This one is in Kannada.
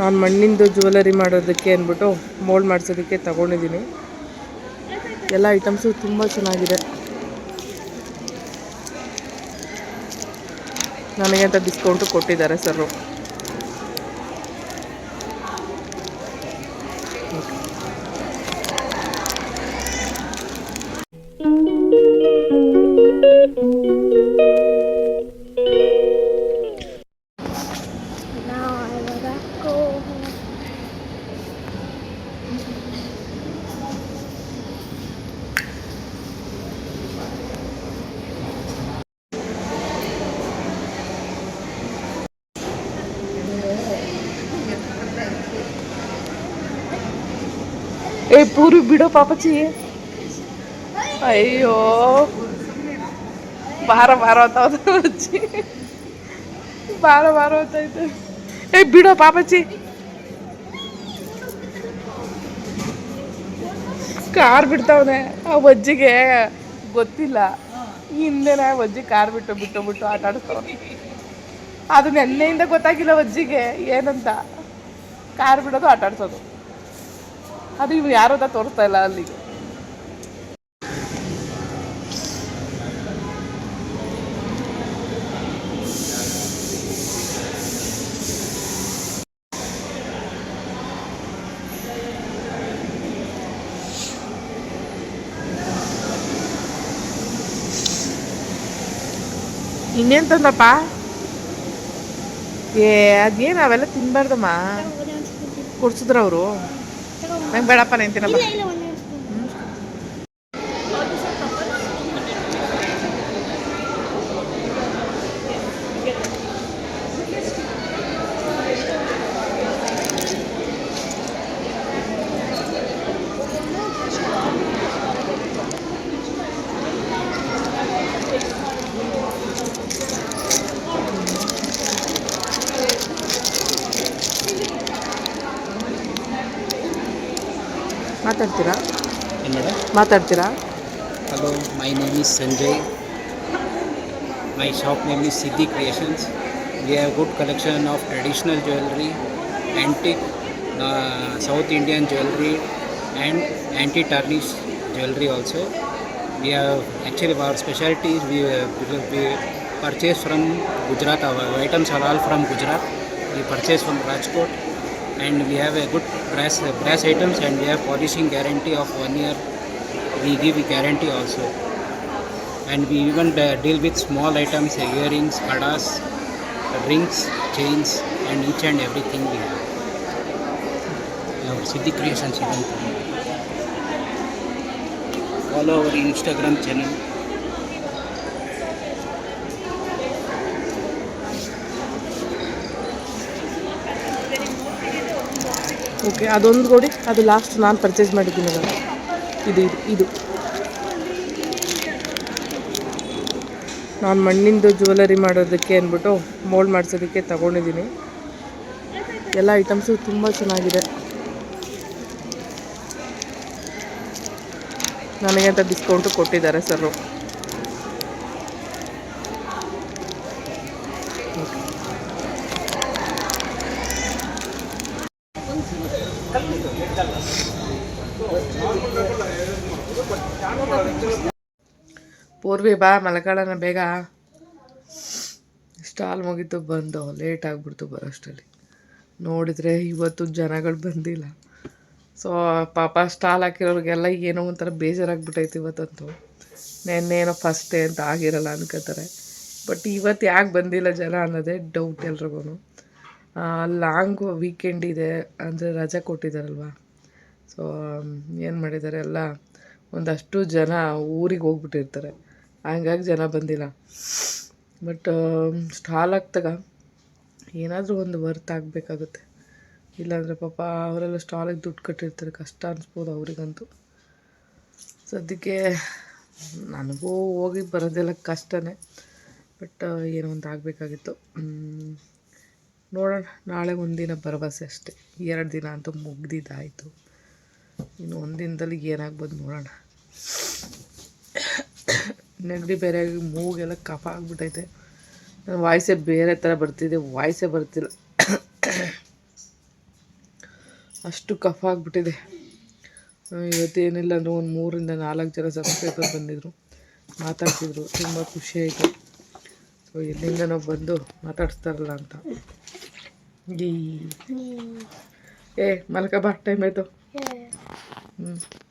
ನಾನು ಮಣ್ಣಿಂದು ಜ್ಯುವೆಲರಿ ಮಾಡೋದಕ್ಕೆ ಅಂದ್ಬಿಟ್ಟು ಮೋಲ್ಡ್ ಮಾಡಿಸೋದಕ್ಕೆ ತಗೊಂಡಿದ್ದೀನಿ ಎಲ್ಲ ಐಟಮ್ಸು ತುಂಬ ಚೆನ್ನಾಗಿದೆ ನನಗೆ ಅಂತ ಡಿಸ್ಕೌಂಟು ಕೊಟ್ಟಿದ್ದಾರೆ ಓಕೆ ಏ ಪೂರಿ ಬಿಡೋ ಪಾಪಚಿ ಅಯ್ಯೋ ಭಾರ ಭಾರ ಅಜ್ಜಿ ಭಾರ ಭಾರ ಏ ಬಿಡೋ ಪಾಪಚಿ ಕಾರ್ ಬಿಡ್ತಾವನೆ ಆ ಅಜ್ಜಿಗೆ ಗೊತ್ತಿಲ್ಲ ಹಿಂದೆನೇ ಅಜ್ಜಿ ಕಾರ್ ಬಿಟ್ಟು ಬಿಟ್ಟು ಬಿಟ್ಟು ಆಟ ಅದು ನೆನ್ನೆಯಿಂದ ಗೊತ್ತಾಗಿಲ್ಲ ಅಜ್ಜಿಗೆ ಏನಂತ ಕಾರ್ ಬಿಡೋದು ಆಟ ಆಡ್ಸೋದು ಅದು ಇವ್ರು ಯಾರೋ ತೋರಿಸ್ತಾ ಇಲ್ಲ ಅಲ್ಲಿಗೆ ಇನ್ನೇನ್ ತಂದಪ್ಪ ಏ ಅದೇನು ಅವೆಲ್ಲ ತಿನ್ಬಾರ್ದಮ್ಮ ಕೊಡ್ಸಿದ್ರ ಅವರು ನಂಗೆ ಬೇಡಪ್ಪ ನೀನು ಮಾತಾಡ್ತೀರಾ ಏನ್ ಮೇಡಮ್ ಮಾತಾಡ್ತೀರಾ Hello, my name is Sanjay. My shop name is Siddhi Creations. We have good collection of traditional jewelry, antique, uh, South Indian jewelry, and anti-tarnish jewelry also. We have actually our specialty is we, uh, because we purchase from Gujarat. Our items are all from Gujarat. We purchase from Rajkot, and we have a good brass brass items and we have polishing guarantee of one year we give guarantee also and we even uh, deal with small items earrings kadas rings chains and each and everything we have now siddhi creations follow our instagram channel okay ಅದೊಂದು ಕೊಡಿ ಅದು ಲಾಸ್ಟ್ ನಾನು ಪರ್ಚೇಸ್ ಮಾಡಿದ್ದೀನಿ ನಾನು ಇದು ಇದು ಇದು ನಾನು ಮಣ್ಣಿಂದು ಜ್ಯುವೆಲರಿ ಮಾಡೋದಕ್ಕೆ ಅಂದ್ಬಿಟ್ಟು ಮೋಲ್ಡ್ ಮಾಡಿಸೋದಕ್ಕೆ ತಗೊಂಡಿದ್ದೀನಿ ಎಲ್ಲ ಐಟಮ್ಸು ತುಂಬ ಚೆನ್ನಾಗಿದೆ ನನಗೆ ಅಂತ ಡಿಸ್ಕೌಂಟು ಕೊಟ್ಟಿದ್ದಾರೆ ಸರ್ ಓಕೆ ಪೂರ್ವಿ ಬಾ ಮಲಗಾಳನ ಬೇಗ ಸ್ಟಾಲ್ ಮುಗೀತು ಬಂದು ಲೇಟ್ ಆಗಿಬಿಡ್ತು ಬರೋಷ್ಟಲ್ಲಿ ನೋಡಿದರೆ ಇವತ್ತು ಜನಗಳು ಬಂದಿಲ್ಲ ಸೊ ಪಾಪ ಸ್ಟಾಲ್ ಹಾಕಿರೋರಿಗೆಲ್ಲ ಏನೋ ಒಂಥರ ಬೇಜಾರಾಗ್ಬಿಟ್ಟೈತೆ ಇವತ್ತಂತೂ ಏನೋ ಫಸ್ಟ್ ಡೇ ಅಂತ ಆಗಿರಲ್ಲ ಅನ್ಕೋತಾರೆ ಬಟ್ ಇವತ್ತು ಯಾಕೆ ಬಂದಿಲ್ಲ ಜನ ಅನ್ನೋದೇ ಡೌಟ್ ಎಲ್ರಿಗೂ ಲಾಂಗ್ ವೀಕೆಂಡ್ ಇದೆ ಅಂದರೆ ರಜೆ ಕೊಟ್ಟಿದ್ದಾರಲ್ವಾ ಸೊ um, ಏನು ಮಾಡಿದ್ದಾರೆ ಎಲ್ಲ ಒಂದಷ್ಟು ಜನ ಊರಿಗೆ ಹೋಗ್ಬಿಟ್ಟಿರ್ತಾರೆ ಹಂಗಾಗಿ ಜನ ಬಂದಿಲ್ಲ ಬಟ್ ಸ್ಟಾಲ್ um, ಆಗ್ತಾಗ ಏನಾದರೂ ಒಂದು ವರ್ತ್ ಆಗಬೇಕಾಗುತ್ತೆ ಇಲ್ಲಾಂದರೆ ಪಾಪ ಅವರೆಲ್ಲ ಸ್ಟಾಲಿಗೆ ದುಡ್ಡು ಕಟ್ಟಿರ್ತಾರೆ ಕಷ್ಟ ಅನಿಸ್ಬೋದು ಅವರಿಗಂತೂ ಸದ್ಯಕ್ಕೆ ನನಗೂ ಹೋಗಿ ಬರೋದೆಲ್ಲ ಕಷ್ಟನೇ ಬಟ್ uh, ಏನೋ ಒಂದು ಆಗಬೇಕಾಗಿತ್ತು ನೋಡೋಣ ನಾಳೆ ಒಂದಿನ ಭರವಸೆ ಅಷ್ಟೇ ಎರಡು ದಿನ ಅಂತೂ ಮುಗ್ದಿದ್ದಾಯಿತು ಇನ್ನು ಒಂದಿನದಲ್ಲಿ ಏನಾಗ್ಬೋದು ನೋಡೋಣ ನೆಗಡಿ ಬೇರೆ ಆಗಿ ಮೂಗೆಲ್ಲ ಕಫ ಆಗಿಬಿಟ್ಟೈತೆ ನನ್ನ ವಾಯ್ಸೇ ಬೇರೆ ಥರ ಬರ್ತಿದೆ ವಾಯ್ಸೇ ಬರ್ತಿಲ್ಲ ಅಷ್ಟು ಕಫ ಆಗಿಬಿಟ್ಟಿದೆ ಇವತ್ತೇನಿಲ್ಲ ಅಂದರೂ ಒಂದು ಮೂರಿಂದ ನಾಲ್ಕು ಜನ ಸಬ್ಸ್ಕ್ರೈಬರ್ ಬಂದಿದ್ರು ಮಾತಾಡ್ತಿದ್ರು ತುಂಬ ಖುಷಿ ಆಯಿತು ಸೊ ಎಲ್ಲಿಂದನೋ ಬಂದು ಮಾತಾಡಿಸ್ತಾರಲ್ಲ ಅಂತ ಏ ಮಲ್ಕಬಾ ಟೈಮ್ ಆಯಿತು 嗯。